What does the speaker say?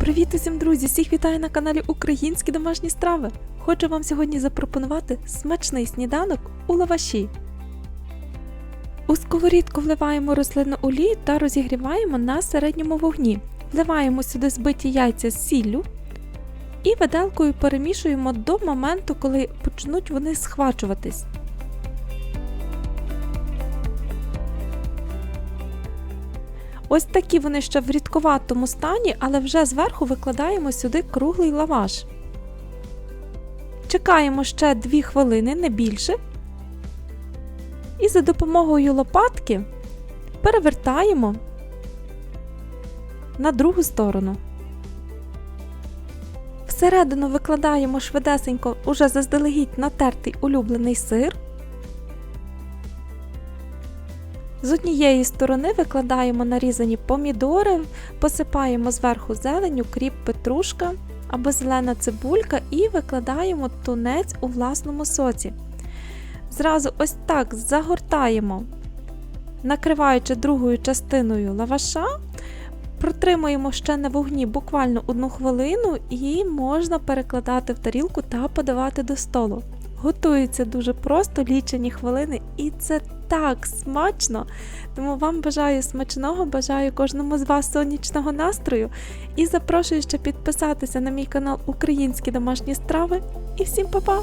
Привіт усім друзі! Всіх вітаю на каналі Українські домашні страви. Хочу вам сьогодні запропонувати смачний сніданок у лаваші. У сковорідку вливаємо рослинну олію та розігріваємо на середньому вогні. Вливаємо сюди збиті яйця з сіллю і виделкою перемішуємо до моменту, коли почнуть вони схвачуватись. Ось такі вони ще в рідковатому стані, але вже зверху викладаємо сюди круглий лаваш. Чекаємо ще 2 хвилини, не більше. І за допомогою лопатки перевертаємо на другу сторону. Всередину викладаємо швидесенько уже заздалегідь натертий улюблений сир. З однієї сторони викладаємо нарізані помідори, посипаємо зверху зеленю, кріп, петрушка або зелена цибулька і викладаємо тунець у власному соці. Зразу ось так загортаємо, накриваючи другою частиною лаваша, протримуємо ще на вогні буквально одну хвилину і можна перекладати в тарілку та подавати до столу. Готується дуже просто, лічені хвилини, і це так смачно. Тому вам бажаю смачного, бажаю кожному з вас сонячного настрою і запрошую ще підписатися на мій канал Українські домашні страви. І всім па-па!